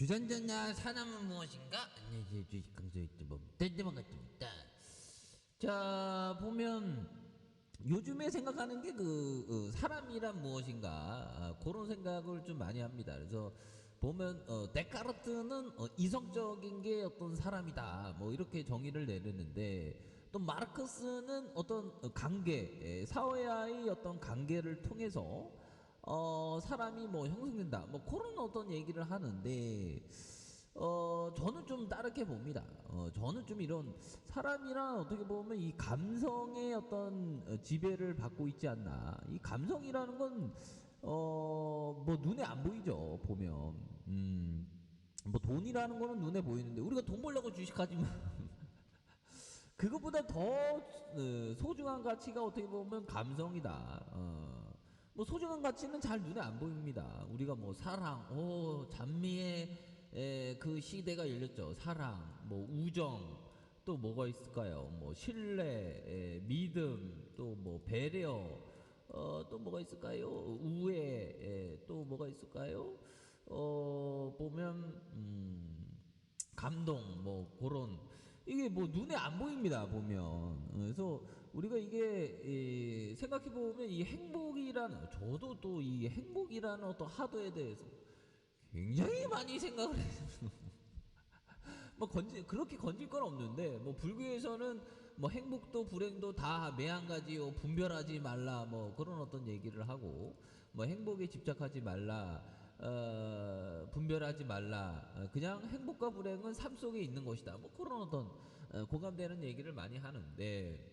주전자나 산화는 무엇인가? 안녕하세요 주식 뭐 땡땡만 같습니다. 자 보면 요즘에 생각하는 게그 사람이란 무엇인가 아, 그런 생각을 좀 많이 합니다. 그래서 보면 어, 데카르트는 어, 이성적인 게 어떤 사람이다 뭐 이렇게 정의를 내렸는데 또 마르크스는 어떤 어, 관계 에, 사회와의 어떤 관계를 통해서 어 사람이 뭐 형성된다 뭐 그런 어떤 얘기를 하는데 어 저는 좀 다르게 봅니다. 어 저는 좀 이런 사람이란 어떻게 보면 이 감성의 어떤 어, 지배를 받고 있지 않나. 이 감성이라는 건 어 뭐 눈에 안 보이죠 보면 음 뭐 돈이라는 거는 눈에 보이는데 우리가 돈 벌려고 주식하지만 그것보다 더 어, 소중한 가치가 어떻게 보면 감성이다. 어. 뭐 소중한 가치는 잘 눈에 안 보입니다. 우리가 뭐 사랑, 오 잔미의 에, 그 시대가 열렸죠. 사랑, 뭐 우정, 또 뭐가 있을까요? 뭐 신뢰, 에, 믿음, 또 뭐 배려, 어, 또 뭐가 있을까요? 우애, 에, 또 뭐가 있을까요? 어, 보면 음, 감동, 뭐 그런 이게 뭐 눈에 안 보입니다 보면. 그래서 우리가 이게 생각해 보면 이 행복이라는 저도 또 이 행복이라는 어떤 하도에 대해서 굉장히 많이 생각을 해서 뭐 건지 그렇게 건질 건 없는데 뭐 불교에서는 뭐 행복도 불행도 다 매한가지요. 분별하지 말라. 뭐 그런 어떤 얘기를 하고 뭐 행복에 집착하지 말라 어, 분별하지 말라. 어, 그냥 행복과 불행은 삶 속에 있는 것이다. 뭐 그런 어떤 어, 공감되는 얘기를 많이 하는데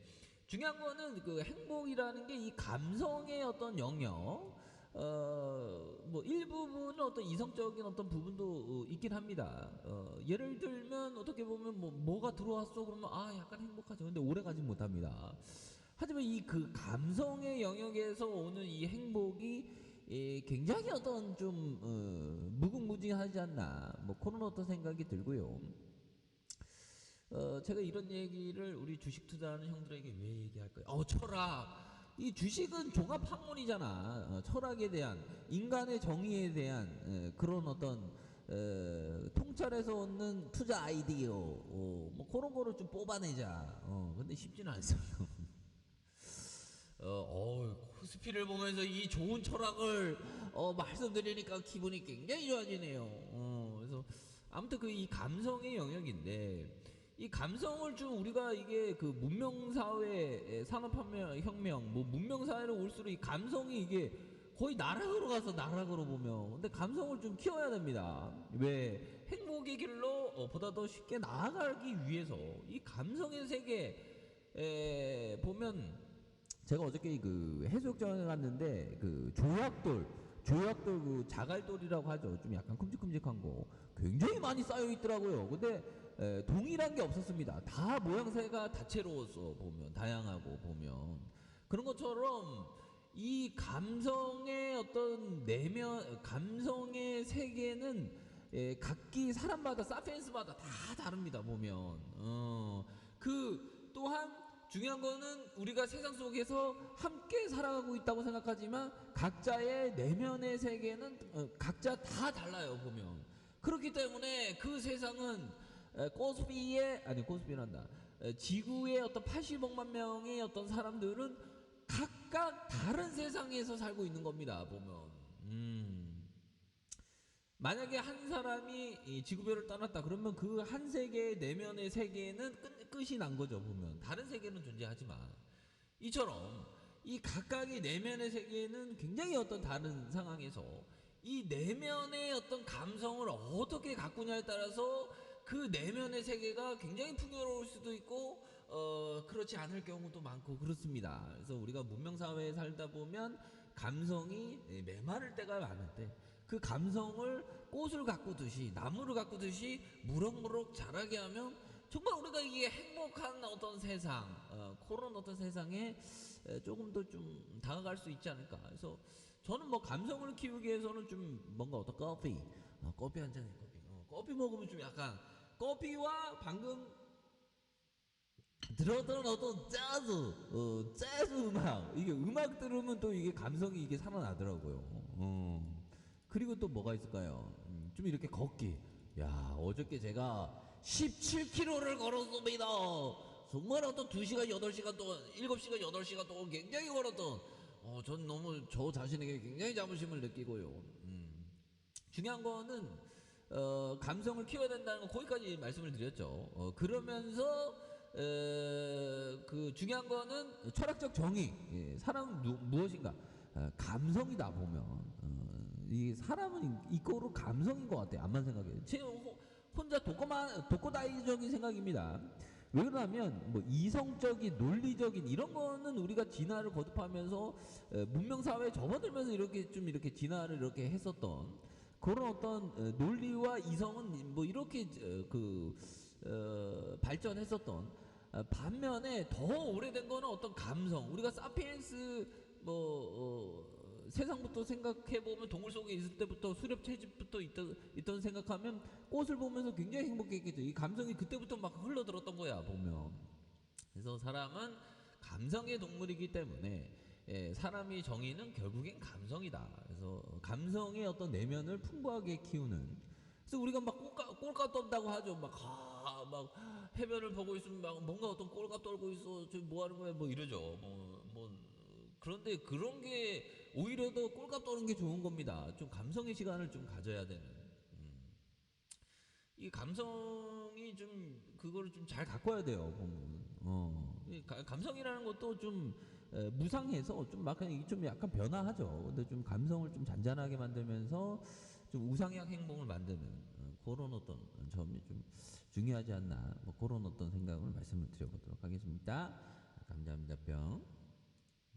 중요한 거는 그 행복이라는 게 이 감성의 어떤 영역. 어, 뭐, 일부분은 어떤 이성적인 어떤 부분도 어, 있긴 합니다. 어, 예를 들면, 어떻게 보면, 뭐, 뭐가 들어왔어? 그러면, 아, 약간 행복하죠. 근데 오래 가진 못합니다. 하지만 이 그 감성의 영역에서 오는 이 행복이 예, 굉장히 어떤 좀 어, 무궁무진하지 않나 뭐 그런 어떤 생각이 들고요. 어, 제가 이런 얘기를 우리 주식 투자하는 형들에게 왜 얘기할까요? 어, 철학. 이 주식은 종합 학문이잖아. 어, 철학에 대한 인간의 정의에 대한 에, 그런 어떤 에, 통찰에서 오는 투자 아이디어, 어, 뭐 그런 거를 좀 뽑아내자. 어, 근데 쉽지는 않습니다. 어, 어, 코스피를 보면서 이 좋은 철학을 어, 말씀드리니까 기분이 굉장히 좋아지네요. 어, 그래서 아무튼 그 이 감성의 영역인데 이 감성을 좀 우리가 이게 그 문명 사회 산업혁명 혁명 뭐 문명 사회로 올수록 이 감성이 이게 거의 나락으로 가서 나락으로 보면 근데 감성을 좀 키워야 됩니다. 왜 행복의 길로 어, 보다 더 쉽게 나아가기 위해서 이 감성의 세계에 보면 제가 어저께 그 해수욕장에 갔는데 그 조약돌 조약돌 그 자갈돌이라고 하죠. 좀 약간 큼직큼직한 거 굉장히 많이 쌓여 있더라고요. 근데 에, 동일한 게 없었습니다. 다 모양새가 다채로워서 보면 다양하고 보면 그런 것처럼 이 감성의 어떤 내면 감성의 세계는 에, 각기 사람마다 사피엔스마다 다 다릅니다 보면 어 그 또한 중요한 거는 우리가 세상 속에서 함께 살아가고 있다고 생각하지만 각자의 내면의 세계는 어, 각자 다 달라요 보면. 그렇기 때문에 그 세상은 에, 코스피의 아니 코스피란다. 에, 지구의 어떤 80억만 명의 어떤 사람들은 각각 다른 세상에서 살고 있는 겁니다 보면. 음. 만약에 한 사람이 이 지구별을 떠났다 그러면 그 한 세계의 내면의 세계는 끝, 끝이 난 거죠 보면 다른 세계는 존재하지만 이처럼 이 각각의 내면의 세계는 굉장히 어떤 다른 상황에서 이 내면의 어떤 감성을 어떻게 가꾸냐에 따라서 그 내면의 세계가 굉장히 풍요로울 수도 있고 어 그렇지 않을 경우도 많고 그렇습니다. 그래서 우리가 문명 사회에 살다 보면 감성이 메마를 때가 많은데 그 감성을 꽃을 가꾸듯이 나무를 가꾸듯이 무럭무럭 자라게 하면 정말 우리가 이게 행복한 어떤 세상 어, 그런 어떤 세상에 에, 조금 더 좀 다가갈 수 있지 않을까 그래서 저는 뭐 감성을 키우기 위해서는 좀 뭔가 어떤 커피 어, 커피 한 잔에 커피 어, 커피 먹으면 좀 약간 커피와 방금 들었던 어떤 재즈, 어, 재즈 음악 이게 음악 들으면 또 이게 감성이 이게 살아나더라고요. 어. 그리고 또 뭐가 있을까요? 음, 좀 이렇게 걷기. 야, 어저께 제가 17km를 걸었습니다. 정말 어떤 2시간, 8시간 동안, 7시간, 8시간 동안 굉장히 걸었던, 어, 전 너무 저 자신에게 굉장히 자부심을 느끼고요. 음. 중요한 거는, 어, 감성을 키워야 된다는 거 거기까지 말씀을 드렸죠. 어, 그러면서, 에, 그 중요한 거는 철학적 정의, 예, 사람은 누- 무엇인가? 어, 감성이다 보면 어, 이 사람은 이거로 감성인 것 같아요. 암만 생각해요. 제 호- 혼자 독고만 독고다이적인 생각입니다. 왜 그러냐면 뭐 이성적인 논리적인 이런 거는 우리가 진화를 거듭하면서 에, 문명 사회에 접어들면서 이렇게 좀 이렇게 진화를 이렇게 했었던 그런 어떤 어, 논리와 이성은 뭐 이렇게 어, 그 어, 발전했었던 어, 반면에 더 오래된 거는 어떤 감성 우리가 사피엔스 뭐 어, 세상부터 생각해 보면 동물 속에 있을 때부터 수렵 채집부터 있던, 있던 생각하면 꽃을 보면서 굉장히 행복했겠죠. 이 감성이 그때부터 막 흘러들었던 거야 보면. 그래서 사람은 감성의 동물이기 때문에 예, 사람이 정의는 결국엔 감성이다. 그래서 감성의 어떤 내면을 풍부하게 키우는. 그래서 우리가 막 꼴값, 꼴값 떤다고 하죠. 막, 아, 막 해변을 보고 있으면 막 뭔가 어떤 꼴값 떨고 있어. 저뭐 하는 거야? 뭐 이러죠. 뭐, 뭐 그런데 그런 게 오히려 더 꼴값 떠는 게 좋은 겁니다. 좀 감성의 시간을 좀 가져야 되는. 음. 이 감성이 좀 그거를 좀 잘 갖고 와야 돼요. 보면. 어. 감성이라는 것도 좀 에, 무상해서 좀 약간 좀 약간 변화하죠. 근데 좀 감성을 좀 잔잔하게 만들면서 좀 우상향 행동을 만드는 어, 그런 어떤 점이 좀 중요하지 않나. 뭐 그런 어떤 생각을 말씀을 드려보도록 하겠습니다. 감사합니다. 뿅.